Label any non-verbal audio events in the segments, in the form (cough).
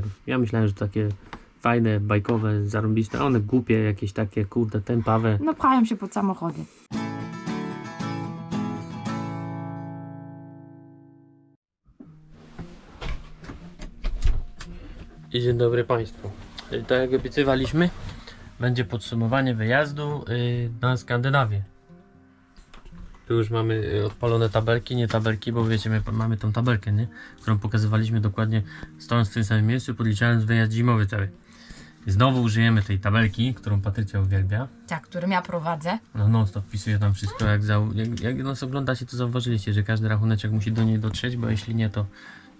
rowerów. Ja myślałem, że takie fajne, bajkowe, zarąbiste, a one głupie, jakieś takie, kurde, tępawe. No pchają się pod samochody. I dzień dobry Państwu. Tak jak obiecywaliśmy, będzie podsumowanie wyjazdu y, na Skandynawię. Tu już mamy y, odpalone tabelki, nie tabelki, bo wiecie, my mamy tą tabelkę, nie? którą pokazywaliśmy dokładnie stojąc w tym samym miejscu, podliczając wyjazd zimowy cały. Znowu użyjemy tej tabelki, którą Patrycja uwielbia. Tak, którym ja prowadzę. No non stop wpisuje tam wszystko, jak, za, jak, jak nas oglądacie, to zauważyliście, że każdy rachuneczek musi do niej dotrzeć, bo jeśli nie, to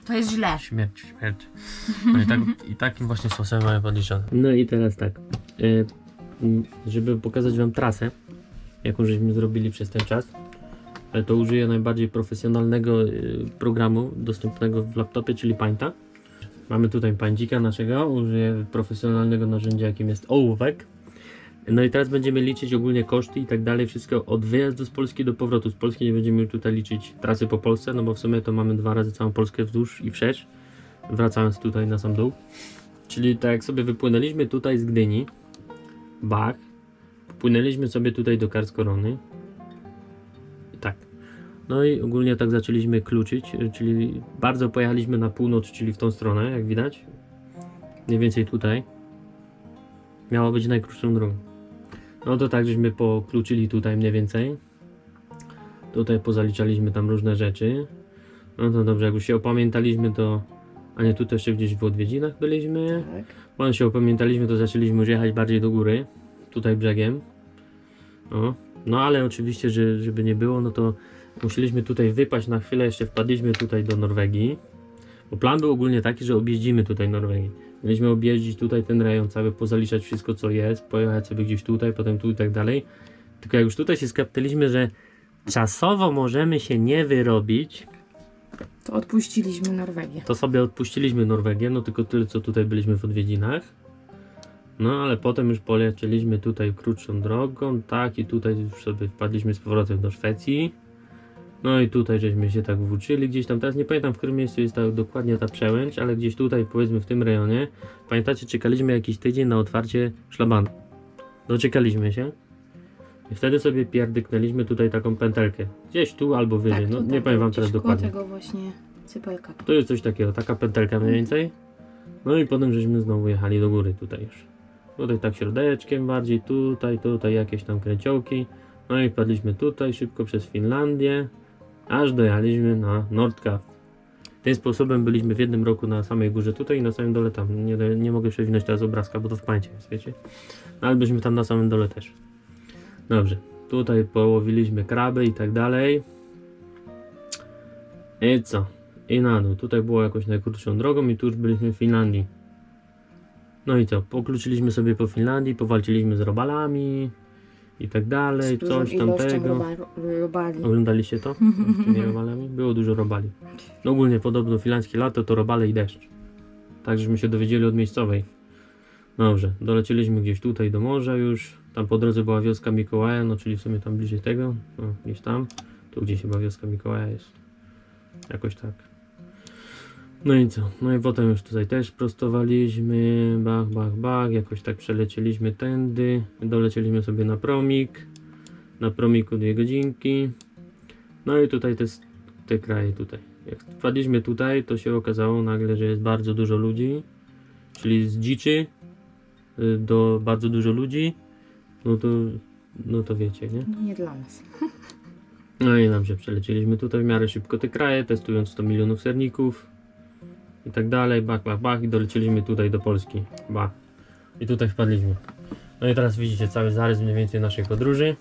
To jest źle. Śmierć, śmierć. No i, tak, i takim właśnie sposobem mamy podliczone. No i teraz tak. y, żeby pokazać Wam trasę, jaką żeśmy zrobili przez ten czas, to użyję najbardziej profesjonalnego y, programu dostępnego w laptopie, czyli Painta. Mamy tutaj Paintika naszego, użyję profesjonalnego narzędzia, jakim jest ołówek. No i teraz będziemy liczyć ogólnie koszty i tak dalej, wszystko od wyjazdu z Polski do powrotu z Polski. Nie będziemy tutaj liczyć trasy po Polsce, no bo w sumie to mamy dwa razy całą Polskę wzdłuż i wszerz, wracając tutaj na sam dół. Czyli tak jak sobie wypłynęliśmy tutaj z Gdyni, Bach, popłynęliśmy sobie tutaj do Karskorony. No i ogólnie tak zaczęliśmy kluczyć, y, czyli bardzo pojechaliśmy na północ, czyli w tą stronę, jak widać. Mniej więcej tutaj. Miało być najkrótszą drogą. No to tak, żeśmy pokluczyli tutaj mniej więcej. Tutaj pozaliczaliśmy tam różne rzeczy. No to dobrze, jak już się opamiętaliśmy, to... A nie, tutaj jeszcze gdzieś w odwiedzinach byliśmy. Tak. Potem się opamiętaliśmy, to zaczęliśmy już jechać bardziej do góry. Tutaj brzegiem. O. No ale oczywiście, że, żeby nie było, no to musieliśmy tutaj wypaść na chwilę, jeszcze wpadliśmy tutaj do Norwegii. Bo plan był ogólnie taki, że objeździmy tutaj Norwegię. Mieliśmy objeździć tutaj ten rejon cały, pozaliczać wszystko co jest, pojechać sobie gdzieś tutaj, potem tu i tak dalej. Tylko jak już tutaj się skaptaliśmy, że czasowo możemy się nie wyrobić, To odpuściliśmy Norwegię. to sobie odpuściliśmy Norwegię, no tylko tyle co tutaj byliśmy w odwiedzinach. No ale potem już polecieliśmy tutaj krótszą drogą, tak i tutaj już sobie wpadliśmy z powrotem do Szwecji. No i tutaj żeśmy się tak włóczyli gdzieś tam, teraz nie pamiętam w którym miejscu jest ta, dokładnie ta przełęcz, ale gdzieś tutaj powiedzmy w tym rejonie, pamiętacie czekaliśmy jakiś tydzień na otwarcie szlabanu. Doczekaliśmy się. I wtedy sobie pierdyknęliśmy tutaj taką pętelkę. Gdzieś tu albo wyżej, no nie powiem wam teraz dokładnie. tego właśnie cypelka. To jest coś takiego, taka pętelka mniej więcej. No i potem żeśmy znowu jechali do góry tutaj już. Tutaj tak środeczkiem bardziej, tutaj, tutaj jakieś tam kręciołki. No i wpadliśmy tutaj szybko przez Finlandię, aż dojechaliśmy na Nordkap. Tym sposobem byliśmy w jednym roku na samej górze tutaj i na samym dole tam. Nie, nie mogę przewinąć teraz obrazka, bo to w pańcie jest, wiecie. No ale byliśmy tam na samym dole też. Dobrze, tutaj połowiliśmy kraby i tak dalej. I co? I na dół. Tutaj było jakoś najkrótszą drogą i tu już byliśmy w Finlandii. No i co? Pokluczyliśmy sobie po Finlandii, powalczyliśmy z robalami i tak dalej, coś tamtego. robali. Oglądaliście to? Z tymi robalami? Było dużo robali. No ogólnie podobno finlandzkie lato to robale i deszcz. Tak żeśmy się dowiedzieli od miejscowej. Dobrze, dolecieliśmy gdzieś tutaj do morza już. Tam po drodze była wioska Mikołaja, no czyli w sumie tam bliżej tego. No, gdzieś tam. Tu gdzieś chyba wioska Mikołaja jest. Jakoś tak. No i co? No i potem już tutaj też prostowaliśmy, bach, bach, bach, jakoś tak przelecieliśmy tędy, dolecieliśmy sobie na promik, na promiku dwie godzinki, no i tutaj te, te kraje tutaj. Jak wpadliśmy tutaj, to się okazało nagle, że jest bardzo dużo ludzi, czyli z dziczy y, do bardzo dużo ludzi, no to, no to wiecie, nie? Nie dla nas. (laughs) No i nam się przelecieliśmy tutaj w miarę szybko te kraje, testując 100 milionów serników i tak dalej, bach, bach, bach i dolecieliśmy tutaj do Polski, bach. I tutaj wpadliśmy. No i teraz widzicie cały zarys mniej więcej naszej podróży.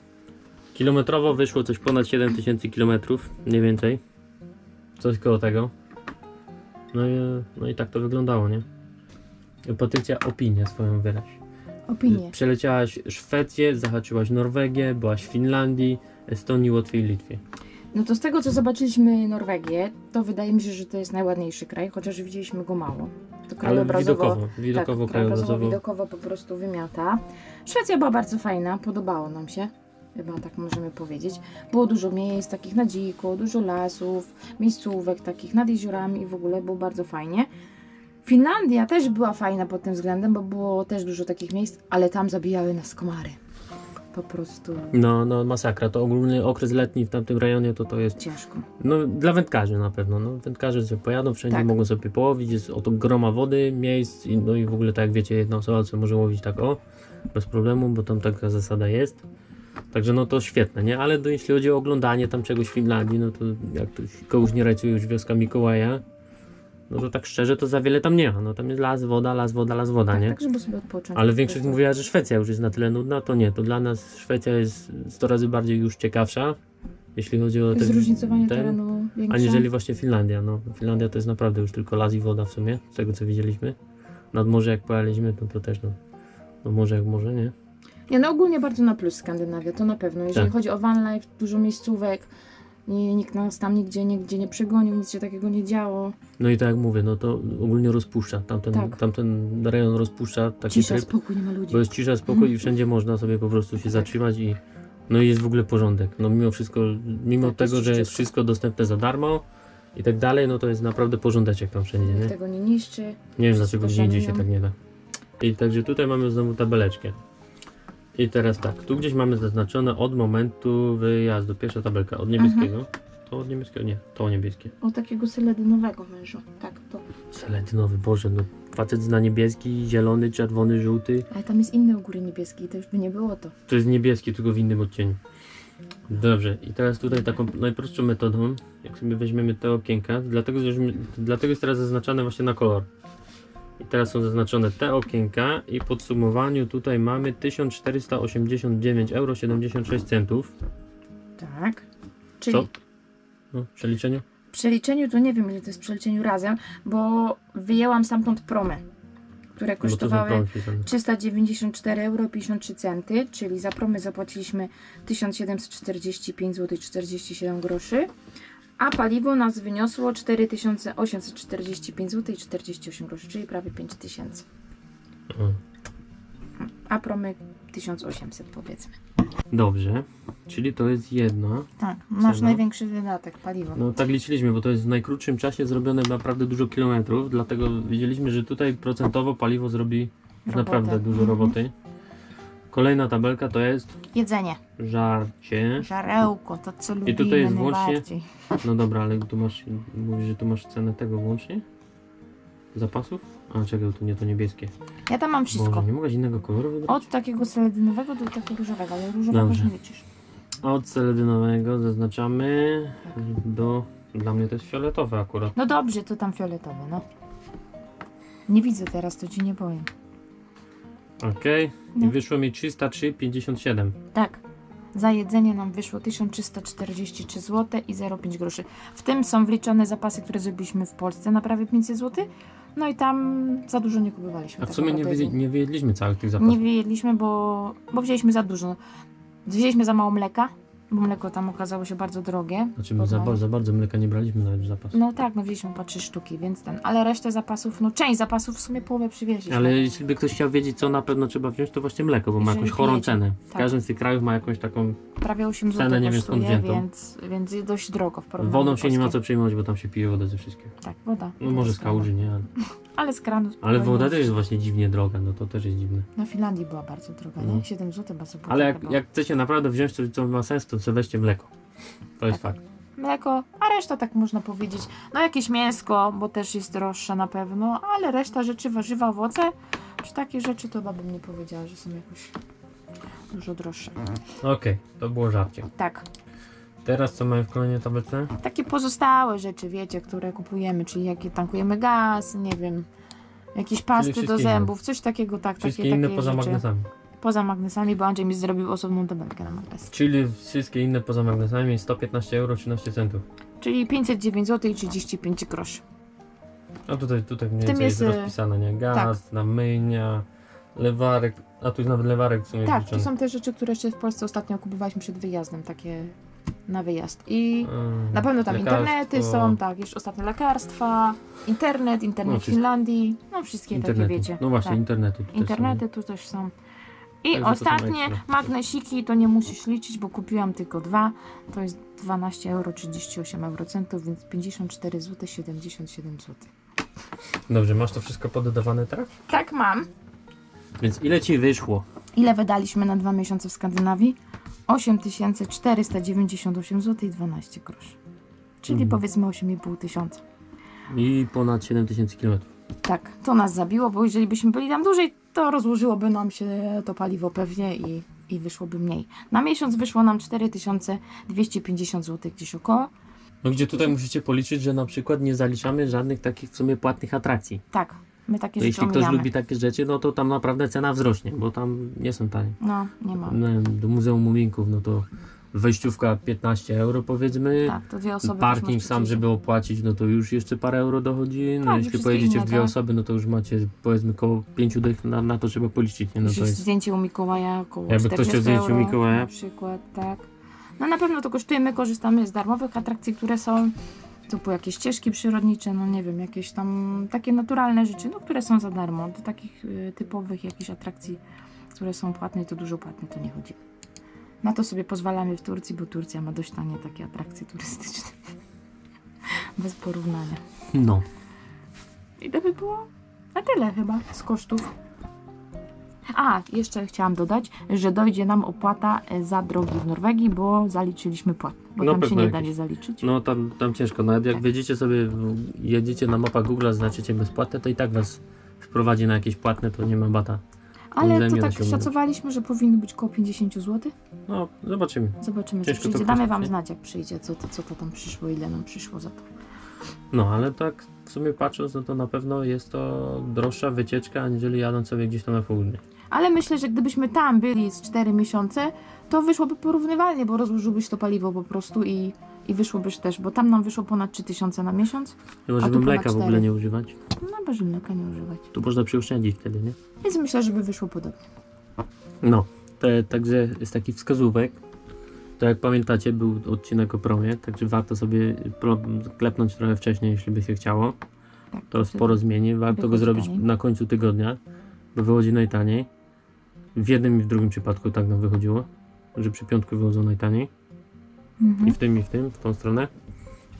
Kilometrowo wyszło coś ponad 7000 km, mniej więcej. Coś koło tego. No i, no i tak to wyglądało, nie? Patrycja, opinię swoją wyraź. Opinie. Przeleciałaś Szwecję, zahaczyłaś Norwegię, byłaś w Finlandii, Estonii, Łotwie i Litwie. No to z tego co zobaczyliśmy Norwegię, to wydaje mi się, że to jest najładniejszy kraj, chociaż widzieliśmy go mało. To Ale krajobrazowo. widokowo, widokowo, tak, krajobrazowo. widokowo po prostu wymiata. Szwecja była bardzo fajna, podobało nam się. Chyba tak możemy powiedzieć. Było dużo miejsc takich na dziko, dużo lasów, miejscówek takich nad jeziorami i w ogóle było bardzo fajnie. Finlandia też była fajna pod tym względem, bo było też dużo takich miejsc, ale tam zabijały nas komary. Po prostu No, no masakra. To ogólny okres letni w tamtym rejonie to to jest ciężko. No dla wędkarzy na pewno. No, wędkarze sobie pojadą, wszędzie Tak. mogą sobie połowić, jest oto groma wody, miejsc, i, no i w ogóle tak jak wiecie, jedna osoba sobie może łowić tak o, bez problemu, bo tam taka zasada jest. Także no to świetne, nie? Ale to, jeśli chodzi o oglądanie tam czegoś w Finlandii, no to jak to kogoś nie rajcuje już wioska Mikołaja, no to tak szczerze to za wiele tam nie ma. No tam jest las, woda, las, woda, las, woda, Tak, nie? tak, żeby sobie odpocząć. Ale większość mówiła, że Szwecja już jest na tyle nudna, to nie, to dla nas Szwecja jest 100 razy bardziej już ciekawsza, jeśli chodzi o te, Zróżnicowanie ten- terenu większe. Aniżeli właśnie Finlandia. No, Finlandia to jest naprawdę już tylko las i woda w sumie, z tego co widzieliśmy. Nad morze jak pojechaliśmy, to, to też no, no morze jak morze, nie? Nie, no ogólnie bardzo na plus Skandynawia, to na pewno. Jeżeli Tak. chodzi o van life, dużo miejscówek, nie, nikt nas tam nigdzie, nigdzie nie przegonił, nic się takiego nie działo. No i tak jak mówię, no to ogólnie rozpuszcza. Tamten, Tak. tamten rejon rozpuszcza taki Cisza, tryb, spokój, nie ma ludzi. bo jest cisza, spokój i wszędzie można sobie po prostu się zatrzymać i no i jest w ogóle porządek. No mimo wszystko, mimo Tak, tego, jest że jest wszystko dostępne za darmo i tak dalej, no to jest naprawdę porządeczek tam wszędzie, nie? Tego nie niszczy. Nie wiem dlaczego gdzie indziej się tak nie da. I także tutaj mamy znowu tabeleczkę. I teraz tak, tu gdzieś mamy zaznaczone od momentu wyjazdu. Pierwsza tabelka od niebieskiego. Mhm. To od niebieskiego? Nie, to niebieskie. O takiego seledynowego mężu. Tak, to. Seledynowy, Boże, no facet zna niebieski, zielony, czerwony, żółty. Ale tam jest inny u góry niebieski, to już by nie było to. To jest niebieski, tylko w innym odcieniu. Dobrze, i teraz tutaj taką najprostszą metodą, jak sobie weźmiemy te okienka, dlatego, że, dlatego jest teraz zaznaczane właśnie na kolor. Teraz są zaznaczone te okienka i w podsumowaniu tutaj mamy 1489,76 euro. Tak. Czyli Co? No, w przeliczeniu? w przeliczeniu to nie wiem ile to jest w przeliczeniu razem, bo wyjęłam stamtąd promy, które są kosztowały promy wpisane. 394 euro 53 centy, czyli za promy zapłaciliśmy 1745 zł 47 groszy, a paliwo nas wyniosło 4845 zł 48 groszy, czyli prawie 5000, O, a promy 1800 powiedzmy. Dobrze, czyli to jest jedno. Tak, nasz Cena? największy wydatek, paliwo. No tak liczyliśmy, bo to jest w najkrótszym czasie zrobione naprawdę dużo kilometrów, dlatego wiedzieliśmy, że tutaj procentowo paliwo zrobi Robotę. naprawdę dużo Mhm. Kolejna tabelka to jest Jedzenie, żarcie. żarełko, to co lubimy tutaj jest włącznie- najbardziej. No dobra, ale tu masz, mówisz, że tu masz cenę tego włącznie? Zapasów? A czekaj, tu nie to niebieskie. Ja tam mam wszystko. Boże, nie mogłaś innego koloru wybrać? Od takiego seledynowego do takiego różowego, ale różowego Dobrze. nie liczysz. Od seledynowego zaznaczamy do... Dla mnie to jest fioletowe akurat. No dobrze, to tam fioletowe, no. Nie widzę teraz, to ci nie powiem. Okej. I No. wyszło mi 303,57. Tak. Za jedzenie nam wyszło 1343 zł i 0,5 groszy. W tym są wliczone zapasy, które zrobiliśmy w Polsce na prawie 500 zł. No i tam za dużo nie kupowaliśmy. A w tak sumie nie, naprawdę jedzenia. nie wyjedliśmy całych tych zapasów. Nie wyjedliśmy, bo, bo wzięliśmy za dużo. Wzięliśmy za mało mleka, bo mleko tam okazało się bardzo drogie. Znaczy my za, za bardzo mleka nie braliśmy nawet w zapas. No tak, no wzięliśmy po trzy sztuki, więc ten. Ale resztę zapasów, no część zapasów w sumie połowę przywieźliśmy. Ale jeśli by ktoś chciał wiedzieć, co na pewno trzeba wziąć, to właśnie mleko, bo ma Jeżeli jakąś chorą jedzie. cenę. W Tak. każdym z tych krajów ma jakąś taką. Prawie 8 Cenę zł nie wiem skąd kosztuje, wziętą. więc, więc dość drogo w porównaniu Wodą do się nie ma co polskiej. przejmować, bo tam się pije wodę ze wszystkiego. Tak, woda. No może z kałuży, nie? Ale, (laughs) Ale z kranu. ale spokojnie. woda też jest właśnie dziwnie droga, no to też jest dziwne. Na Finlandii była bardzo droga, No. nie? 7 zł bardzo było. Ale jak, jak chcecie naprawdę wziąć coś, co ma sens, to sobie weźcie mleko. To jest Tak. fakt. Mleko, a reszta tak można powiedzieć. No jakieś mięsko, bo też jest droższe na pewno, ale reszta rzeczy, warzywa, owoce, czy takie rzeczy, to chyba bym nie powiedziała, że są jakoś dużo droższe. Okej, to było żarcie. Tak. Teraz co mamy w kolejnej tabelce? Takie pozostałe rzeczy, wiecie, które kupujemy, czyli jakie tankujemy gaz, nie wiem, jakieś pasty do wszystkie zębów, coś takiego, tak, Wszystkie takie, inne takie poza rzeczy. magnesami. Poza magnesami, bo Andrzej mi zrobił osobną tabelkę na magnes. Czyli wszystkie inne poza magnesami 115 euro 13 centów. Czyli 509 zł i 35 groszy. A tutaj, tutaj mniej więcej jest, jest, e, rozpisane, nie? Gaz, namyjnia, lewarek, a tu jest nawet lewarek w sumie Tak, to wliczony. są te rzeczy, które jeszcze w Polsce ostatnio kupowaliśmy przed wyjazdem, takie na wyjazd. I Mm, na pewno tam lekarstwo. internety są, tak, jeszcze ostatnie lekarstwa, internet, internet No. Finlandii, no wszystkie Internetu. takie wiecie. No właśnie, tak. internetu. tu też Internety tu też są. I Także ostatnie magnesiki to nie musisz liczyć, bo kupiłam tylko dwa. To jest 12 euro 38 eurocentów, więc 54 zł 77 zł. Dobrze, masz to wszystko pododawane, tak? Tak mam. Więc ile ci wyszło? Ile wydaliśmy na dwa miesiące w Skandynawii? 8498 zł i 12 groszy. Czyli Mhm. powiedzmy 8,5 tysiąca. I ponad 7000 km. Tak, to nas zabiło, bo jeżeli byśmy byli tam dłużej, to rozłożyłoby nam się to paliwo pewnie i, i wyszłoby mniej. Na miesiąc wyszło nam 4250 zł gdzieś około. No gdzie tutaj musicie policzyć, że na przykład nie zaliczamy żadnych takich w sumie płatnych atrakcji. Tak, my takie jeśli ktoś omijamy. lubi takie rzeczy, no to tam naprawdę cena wzrośnie, bo tam nie są tanie. No, nie ma. No, do Muzeum Muminków, no to wejściówka 15 euro powiedzmy. Tak, to dwie osoby Parking sam, żeby opłacić, no to już jeszcze parę euro dochodzi. No Tak, jeśli pojedziecie inne, w dwie tak. osoby, no to już macie powiedzmy koło 5 dych na, na to trzeba policzyć. Nie? No to jest... zdjęcie u Mikołaja około Jakby ktoś 40 chciał zdjęcie u Mikołaja. na przykład, tak. No na pewno to kosztuje, my korzystamy z darmowych atrakcji, które są typu jakieś ścieżki przyrodnicze, no nie wiem, jakieś tam takie naturalne rzeczy, no które są za darmo. Do takich y, typowych jakichś atrakcji, które są płatne i to dużo płatne, to nie chodzi. Na to sobie pozwalamy w Turcji, bo Turcja ma dość tanie takie atrakcje turystyczne. (laughs) Bez porównania. No. I to by było na tyle chyba z kosztów. A, jeszcze chciałam dodać, że dojdzie nam opłata e, za drogi w Norwegii, bo zaliczyliśmy płat. Bo No tam się nie da jakieś. nie zaliczyć. No tam, tam ciężko, nawet jak Tak. wjedziecie sobie, jedziecie na mapach Google, znaczycie bezpłatne, to i tak was wprowadzi na jakieś płatne, to nie ma bata. Ale to tak szacowaliśmy, że powinny być około 50 zł. No, zobaczymy. Zobaczymy, co Ciężko to przyjdzie. Damy Wam znać, jak przyjdzie, co to, co to tam przyszło, ile nam przyszło za to. No, ale tak w sumie patrząc, no to na pewno jest to droższa wycieczka, aniżeli jadąc sobie gdzieś tam na południe. Ale myślę, że gdybyśmy tam byli z 4 miesiące, to wyszłoby porównywalnie, bo rozłożyłbyś to paliwo po prostu i, i wyszłobyś też, bo tam nam wyszło ponad 3000 na miesiąc. Chyba, A żeby tu ponad mleka w ogóle nie używać. No, bez mleka nie używać. Tu można przyoszczędzić wtedy, nie? Więc myślę, żeby wyszło podobnie. No, te, także jest taki wskazówek. To jak pamiętacie, był odcinek o promie, także warto sobie klepnąć trochę wcześniej, jeśli by się chciało. Tak, To sporo zmieni. Warto go zrobić taniej. na końcu tygodnia, bo wychodzi najtaniej. W jednym i w drugim przypadku tak nam wychodziło, że przy piątku wychodzą najtaniej. I Mhm. w tym, i w tym, w tą stronę.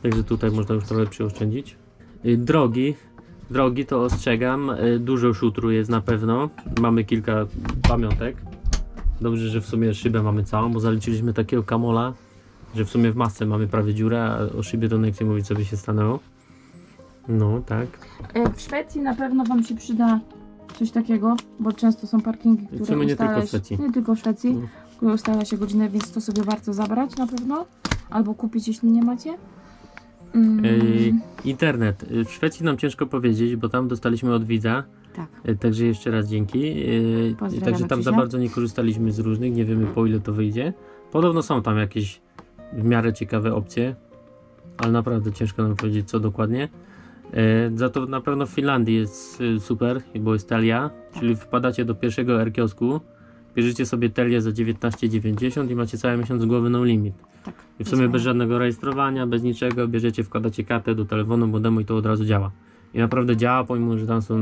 Także tutaj można już trochę przyoszczędzić. Y, Drogi. Drogi to ostrzegam. y, Dużo szutru jest na pewno. Mamy kilka pamiątek. Dobrze, że w sumie szybę mamy całą, bo zaliczyliśmy takiego kamola, że w sumie w masce mamy prawie dziurę, a o szybie to nie chcę mówić, co by się stanęło. No, tak. E, W Szwecji na pewno Wam się przyda coś takiego, bo często są parkingi, które sumie nie ustala tylko w Szwecji. Nie tylko w Szwecji, No. które ustala się godzinę, więc to sobie warto zabrać na pewno. Albo kupić, jeśli nie macie. Mm, internet. W Szwecji nam ciężko powiedzieć, bo tam dostaliśmy od widza. Tak. Y, Także jeszcze raz dzięki. Y, Pozdrawiamy Także tam za Krzysia. bardzo nie korzystaliśmy z różnych, nie wiemy po ile to wyjdzie. Podobno są tam jakieś w miarę ciekawe opcje, ale naprawdę ciężko nam powiedzieć co dokładnie. E, za to na pewno w Finlandii jest super, bo jest Telia, czyli wpadacie do pierwszego R-kiosku, bierzecie sobie Telię za 19,90 i macie cały miesiąc z głowy no limit. tak. I w sumie bez żadnego rejestrowania, bez niczego, bierzecie, wkładacie kartę do telefonu, modemu i to od razu działa. I naprawdę działa, pomimo, że tam są...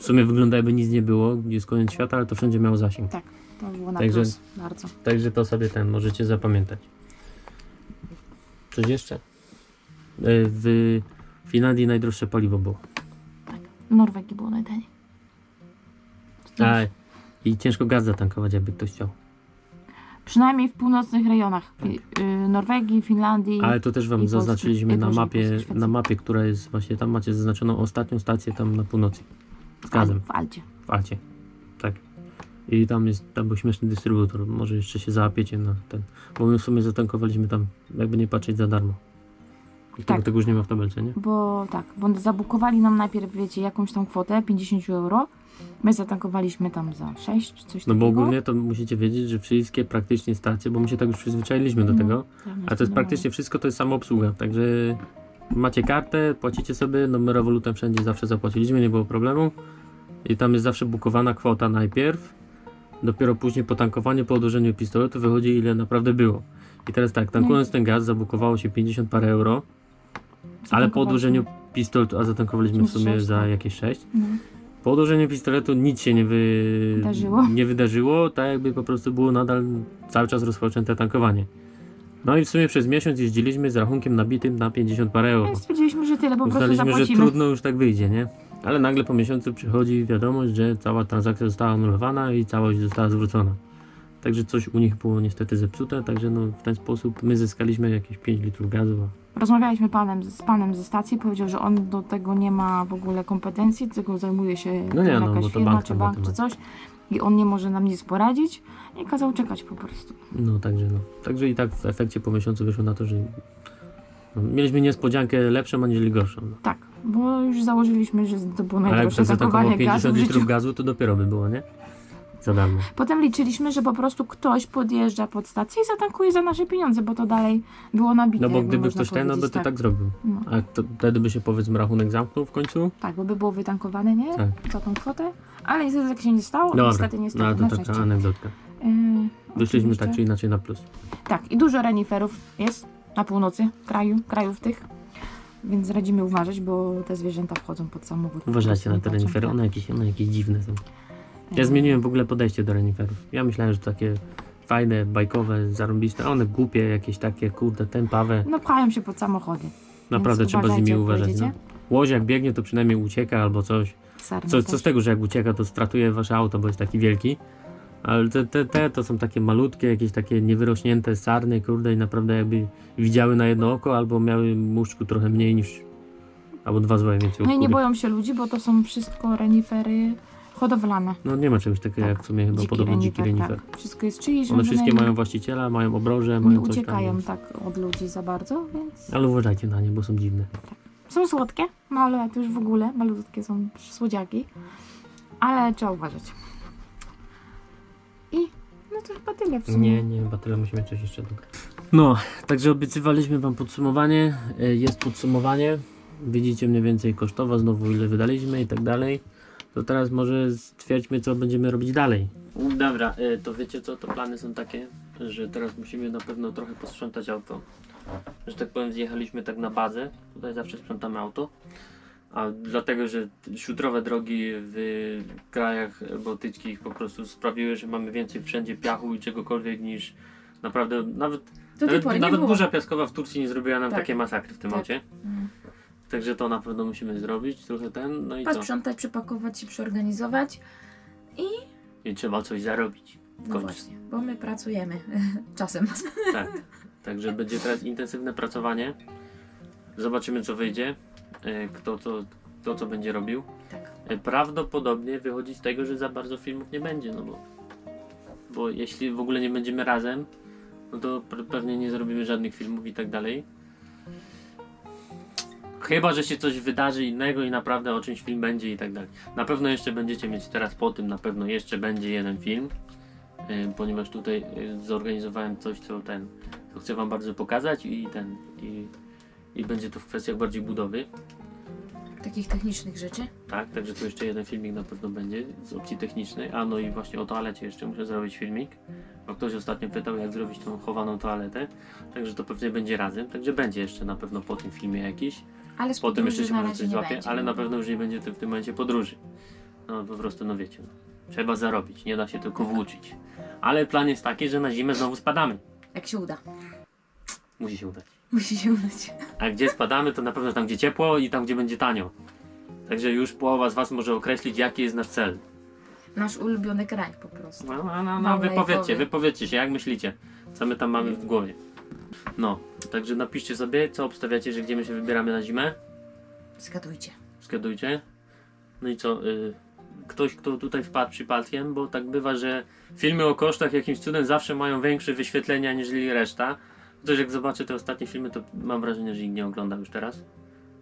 W sumie wygląda jakby nic nie było, gdzie jest koniec świata, ale to wszędzie miało zasięg. Tak, to było na Także- plus. Bardzo. Także to sobie ten możecie zapamiętać. Coś jeszcze? E, W Finlandii najdroższe paliwo było. Tak. Norwegii było najtaniej. A, I ciężko gaz zatankować, jakby ktoś chciał. Przynajmniej w północnych rejonach. Fi- y, Norwegii, Finlandii. Tak. Ale to też wam Polski. zaznaczyliśmy I na mapie, na mapie, która jest właśnie tam macie zaznaczoną ostatnią stację tam na północy. Z gazem. W Alcie. W Alcie. Tak. I tam jest, tam był śmieszny dystrybutor. Może jeszcze się załapiecie na ten. Bo my w sumie zatankowaliśmy tam, jakby nie patrzeć za darmo. I Tak. tego, już nie ma w tabelce, nie? Bo tak, bo zabukowali nam najpierw, wiecie, jakąś tam kwotę, 50 euro. My zatankowaliśmy tam za 6 czy coś No bo takiego. ogólnie to musicie wiedzieć, że wszystkie praktycznie stacje, bo my się tak już przyzwyczailiśmy do No, tego, tak, ale to jest praktycznie wszystko to jest samoobsługa, także macie kartę, płacicie sobie, no my rewolutem wszędzie zawsze zapłaciliśmy, nie było problemu i tam jest zawsze bukowana kwota najpierw, dopiero później po tankowaniu, po odłożeniu pistoletu wychodzi ile naprawdę było. I teraz tak, tankując ten gaz zabukowało się 50 parę euro, ale po odłożeniu pistoletu, a zatankowaliśmy w sumie za tak. jakieś 6, No. po odłożeniu pistoletu nic się nie, wy... Wydarzyło. nie wydarzyło, tak jakby po prostu było nadal cały czas rozpoczęte tankowanie. No i w sumie przez miesiąc jeździliśmy z rachunkiem nabitym na 50 parę euro. Więc stwierdziliśmy, że tyle po prostu Uznaliśmy, że zapłacimy. trudno już tak wyjdzie, nie? Ale nagle po miesiącu przychodzi wiadomość, że cała transakcja została anulowana i całość została zwrócona. Także coś u nich było niestety zepsute, także no w ten sposób my zyskaliśmy jakieś 5 litrów gazu. Rozmawialiśmy panem, z panem ze stacji, powiedział, że on do tego nie ma w ogóle kompetencji, tylko zajmuje się No nie, no, jakaś bo to firma bank czy tam bank czy coś i on nie może nam nic poradzić i kazał czekać po prostu. No także no. Także i tak w efekcie po miesiącu wyszło na to, że no, mieliśmy niespodziankę lepszą aniżeli gorszą. No. Tak, bo już założyliśmy, że to było Ale jak najgorsze zatankował tankowanie gazu 50 w litrów gazu, to dopiero by było, nie? Za darmo. Potem liczyliśmy, że po prostu ktoś podjeżdża pod stację i zatankuje za nasze pieniądze, bo to dalej było nabite. No bo gdyby ktoś ten, no by to tak zrobił. No, A to, wtedy by się powiedzmy rachunek zamknął w końcu. tak, bo by było wytankowane, nie? Tak. Za tą kwotę. Ale niestety tak się nie stało. Dobra, niestety, niestety, no to na taka anegdotka. Yy, Wyszliśmy tak czy inaczej na plus. Tak, i dużo reniferów jest na północy kraju, krajów tych. Więc radzimy uważać, bo te zwierzęta wchodzą pod samochód. Uważajcie na te renifery, tak. one jakieś, one jakieś dziwne są. Ja zmieniłem w ogóle podejście do reniferów. Ja myślałem, że to takie fajne, bajkowe, zarąbiste, a one głupie, jakieś takie, kurde, tępawe. No pchają się pod samochody. Naprawdę trzeba z nimi uważać. No. Łoś jak biegnie, to przynajmniej ucieka albo coś. Sarny Co, co z tego, że jak ucieka, to stratuje wasze auto, bo jest taki wielki. Ale te, te, te to są takie malutkie, jakieś takie niewyrośnięte sarny, kurde, i naprawdę jakby widziały na jedno oko, albo miały muszczku trochę mniej niż. Albo dwa złoje więcej. No i nie boją się ludzi, bo to są wszystko renifery hodowlane. No nie ma czegoś takiego Tak. jak w sumie chyba podobno dziki renifer. Tak. Wszystko jest czyjeś. One wszystkie mają właściciela, mają obroże, Nie mają coś uciekają tam. więc- tak od ludzi za bardzo, więc Ale uważajcie na nie, bo są dziwne. są słodkie, no ale to już w ogóle malutkie są słodziaki, ale trzeba uważać. I no to chyba tyle w sumie. Nie, nie, chyba tyle musimy coś jeszcze dodać. No, także obiecywaliśmy wam podsumowanie. E, Jest podsumowanie. Widzicie mniej więcej kosztowo, znowu ile wydaliśmy i tak dalej. To teraz może stwierdźmy, co będziemy robić dalej. Dobra, e, to wiecie co, to plany są takie, że teraz musimy na pewno trochę posprzątać auto. Że tak powiem, zjechaliśmy tak na bazę. Tutaj zawsze sprzątamy auto. A dlatego, że szutrowe drogi w krajach bałtyckich po prostu sprawiły, że mamy więcej wszędzie piachu i czegokolwiek niż naprawdę nawet, nawet, nawet burza piaskowa w Turcji nie zrobiła nam Tak. takie masakry w tym Tak. aucie. Także to na pewno musimy zrobić, trochę ten, no i co? Posprzątać, przepakować i przeorganizować. I trzeba coś zarobić w No końcu. właśnie, bo my pracujemy (laughs) czasem. (laughs) Tak. Także będzie teraz intensywne pracowanie. Zobaczymy co wyjdzie. e, Kto co, kto co będzie robił. Tak. E, Prawdopodobnie wychodzi z tego, że za bardzo filmów nie będzie, no bo, bo jeśli w ogóle nie będziemy razem, no to pe- pewnie nie zrobimy żadnych filmów i tak dalej. Chyba, że się coś wydarzy innego i naprawdę o czymś film będzie i tak dalej. Na pewno jeszcze będziecie mieć teraz po tym, na pewno jeszcze będzie jeden film, ponieważ tutaj e, zorganizowałem coś, co ten, co chcę wam bardzo pokazać i ten, i, i będzie to w kwestiach bardziej budowy. Takich technicznych rzeczy. Tak, także tu jeszcze jeden filmik na pewno będzie z opcji technicznej. A no i właśnie o toalecie jeszcze muszę zrobić filmik. Bo ktoś ostatnio pytał, jak zrobić tą chowaną toaletę. Także to pewnie będzie razem. Także będzie jeszcze na pewno po tym filmie jakiś. Ale z Potem jeszcze się może coś złapie, ale na pewno już nie będzie w tym momencie podróży. No po prostu, no wiecie, no. trzeba zarobić, nie da się tylko Tak. włóczyć. Ale plan jest taki, że na zimę znowu spadamy. Jak się uda. Musi się udać. Musi się udać. A gdzie spadamy, to na pewno tam, gdzie ciepło i tam, gdzie będzie tanio. Także już połowa z Was może określić, jaki jest nasz cel. Nasz ulubiony kraj po prostu. No, no, no, no wypowiedzcie, wypowiedzcie się, jak myślicie, co my tam mamy w głowie. No, także napiszcie sobie, co obstawiacie, że gdzie my się wybieramy na zimę. Zgadujcie. Zgadujcie. No i co, y, ktoś, kto tutaj wpadł przypadkiem, bo tak bywa, że filmy o kosztach jakimś cudem zawsze mają większe wyświetlenia niż reszta. Chociaż jak zobaczę te ostatnie filmy, to mam wrażenie, że ich nie oglądam już teraz.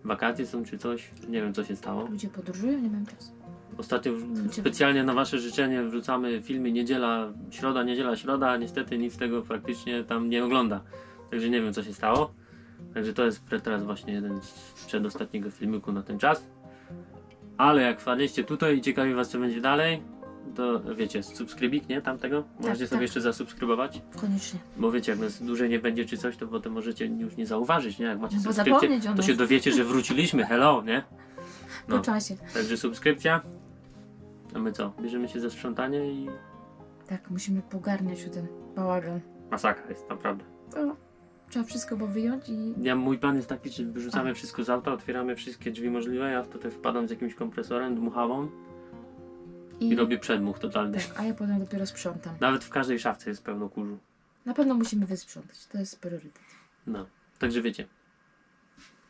Wakacje są czy coś, nie wiem co się stało. Ludzie podróżują, nie mam czasu. Ostatnio specjalnie na wasze życzenie wrzucamy filmy niedziela, środa, niedziela, środa, a niestety nic z tego praktycznie tam nie ogląda. Także nie wiem co się stało. Także to jest teraz właśnie jeden z przedostatniego filmiku na ten czas. Ale jak wpadliście tutaj i ciekawi was co będzie dalej, to wiecie, subskrybik, nie? Tamtego? Możecie sobie tak. jeszcze zasubskrybować. Koniecznie. Bo wiecie, jak nas dłużej nie będzie czy coś, to potem możecie już nie zauważyć, nie? Jak macie subskrypcję, to się dowiecie, że wróciliśmy, hello, nie? (laughs) Po No. czasie. Także subskrypcja. A my co? Bierzemy się za sprzątanie i Tak, musimy pogarniać o ten bałagan. masakra jest, naprawdę. To trzeba wszystko bo wyjąć i... Ja, mój plan jest taki, że wyrzucamy wszystko z auta, otwieramy wszystkie drzwi możliwe, ja wtedy wpadam z jakimś kompresorem, dmuchawą i, I, robię przedmuch totalny. tak, a ja potem dopiero sprzątam. Nawet w każdej szafce jest pełno kurzu. Na pewno musimy wysprzątać, to jest priorytet. No, także wiecie.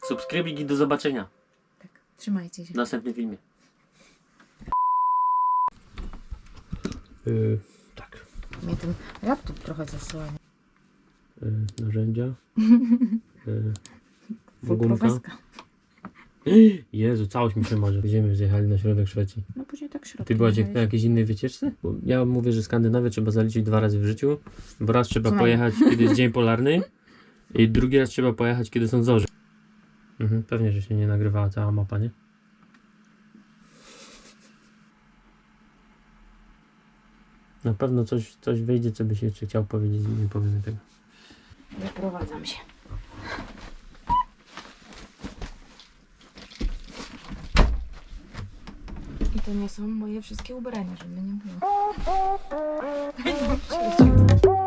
Subskrybik i do zobaczenia Tak, trzymajcie się. w następnym filmie. Yy, tak. Mnie ten laptop trochę zasłania. Yy, narzędzia. (laughs) Yy. (gasps) Jezu, całość mi się marzy. Będziemy zjechali na środek Szwecji. No później tak środkiem. Ty byłaś jak na jakiejś innej wycieczce? Bo ja mówię, że Skandynawię trzeba zaliczyć dwa razy w życiu, bo raz trzeba Co pojechać, kiedy jest (laughs) dzień polarny i drugi raz trzeba pojechać, kiedy są zorze. Mhm, pewnie, że się nie nagrywała cała mapa, nie? Na pewno coś, coś wyjdzie, co byś jeszcze chciał powiedzieć i nie powiemy tego. Wyprowadzam się. I to nie są moje wszystkie ubrania, żeby nie było. (laughs)